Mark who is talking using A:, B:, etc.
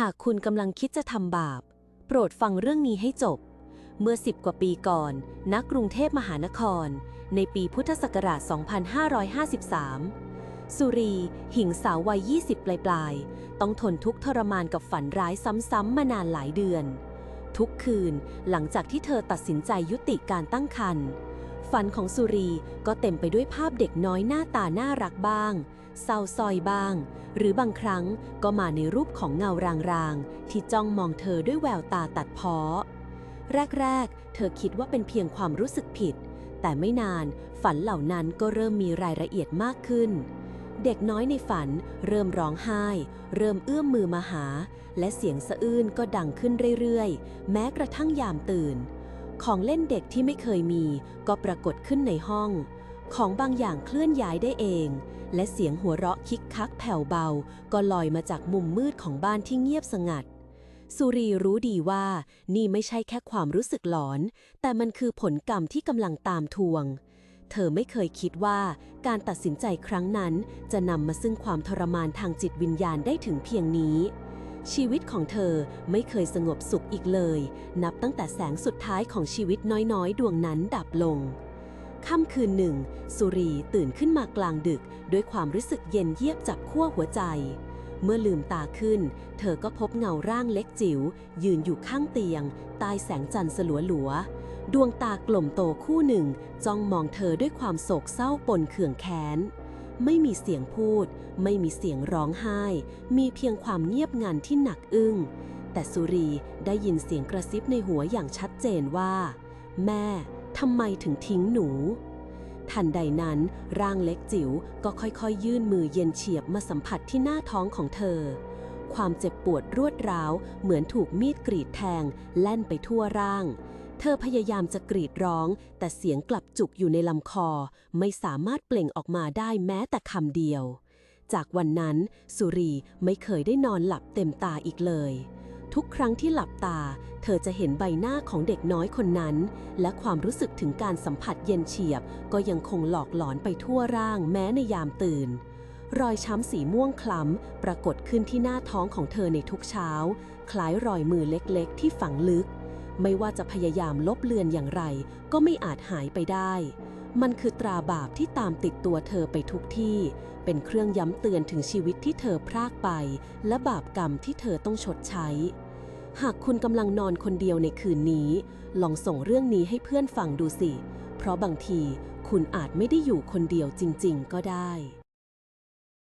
A: หากคุณกำลังคิดจะทำบาป โปรดฟังเรื่องนี้ให้จบ เมื่อ10กว่าปีก่อนณกกรุงเทพมหานคร ในปีพุทธศักราช 2553 สุรีหิงสาววัย 20 ปลายๆต้องทนทุกข์ทรมานกับฝันร้ายซ้ำๆมานานหลายเดือน ทุกคืนหลังจากที่เธอตัดสินใจยุติการตั้งครรภ์ ฝันของสุรีก็เต็มไปด้วยภาพเด็กน้อยหน้าตาน่ารักบ้าง เศร้าซอยบ้าง หรือบางครั้งก็มาในรูปของเงารางๆ ที่จ้องมองเธอด้วยแววตาตัดเพ้อแรกๆ เธอคิดว่าเป็นเพียงความรู้สึกผิด แต่ไม่นานฝันเหล่านั้นก็เริ่มมีรายละเอียดมากขึ้น เด็กน้อยในฝันเริ่มร้องไห้ เริ่มเอื้อมมือมาหา และเสียงสะอื้นก็ดังขึ้นเรื่อยๆ แม้กระทั่งยามตื่น ของเล่นเด็กที่ไม่เคยมี ก็ปรากฏขึ้นในห้อง ของบางอย่างเคลื่อนย้ายได้เอง และเสียงหัวเราะคิกคักแผ่วเบา ก็ลอยมาจากมุมมืดของบ้านที่เงียบสงัด สุรีรู้ดีว่า นี่ไม่ใช่แค่ความรู้สึกหลอน แต่มันคือผลกรรมที่กำลังตามทวง เธอไม่เคยคิดว่าการตัดสินใจครั้งนั้น จะนำมาซึ่งความทรมานทางจิตวิญญาณได้ถึงเพียงนี้ ชีวิตของเธอไม่เคยสงบสุขอีกเลย นับตั้งแต่แสงสุดท้ายของชีวิตน้อยๆ ดวงนั้นดับลง ค่ำคืนหนึ่ง สุรีตื่นขึ้นมากลางดึก ด้วยความรู้สึกเย็นเยียบจับขั้วหัวใจ เมื่อลืมตาขึ้น เธอก็พบเงาร่างเล็กจิ๋ว ยืนอยู่ข้างเตียง ใต้แสงจันทร์สลัวหลัวๆดวงตากลมโตคู่หนึ่ง จ้องมองเธอด้วยความโศกเศร้าปนเขื่องแค้น ไม่มีเสียงพูด ไม่มีเสียงร้องไห้ มีเพียงความเงียบงันที่หนักอึ้ง แต่สุรีได้ยินเสียงกระซิบในหัวอย่างชัดเจนว่า แม่ทำไมถึงทิ้งหนู ทันใดนั้น ร่างเล็กจิ๋วก็ค่อยๆยื่นมือเย็นเฉียบมาสัมผัสที่หน้าท้องของเธอ ความเจ็บปวดรวดร้าว เหมือนถูกมีดกรีดแทง แล่นไปทั่วร่าง เธอพยายามจะกรีดร้อง แต่เสียงกลับจุกอยู่ในลำคอ ไม่สามารถเปล่งออกมาได้แม้แต่คำเดียว จากวันนั้น สุรีไม่เคยได้นอนหลับเต็มตาอีกเลย ทุกครั้งที่หลับตา เธอจะเห็นใบหน้าของเด็กน้อยคนนั้น และความรู้สึกถึงการสัมผัสเย็นเฉียบ ก็ยังคงหลอกหลอนไปทั่วร่างแม้ในยามตื่นรอยช้ำสีม่วงคล้ำ ปรากฏขึ้นที่หน้าท้องของเธอในทุกเช้า คล้ายรอยมือเล็กๆ ที่ฝังลึก ไม่ว่าจะพยายามลบเลือนอย่างไร ก็ไม่อาจหายไปได้ มันคือตราบาปที่ตามติดตัวเธอไปทุกที่ เป็นเครื่องย้ำเตือนถึงชีวิตที่เธอพรากไป และบาปกรรมที่เธอต้องชดใช้ หากคุณกำลังนอนคนเดียวในคืนนี้ ลองส่งเรื่องนี้ให้เพื่อนฟังดูสิ เพราะบางทีคุณอาจไม่ได้อยู่คนเดียวจริง ๆ ก็ได้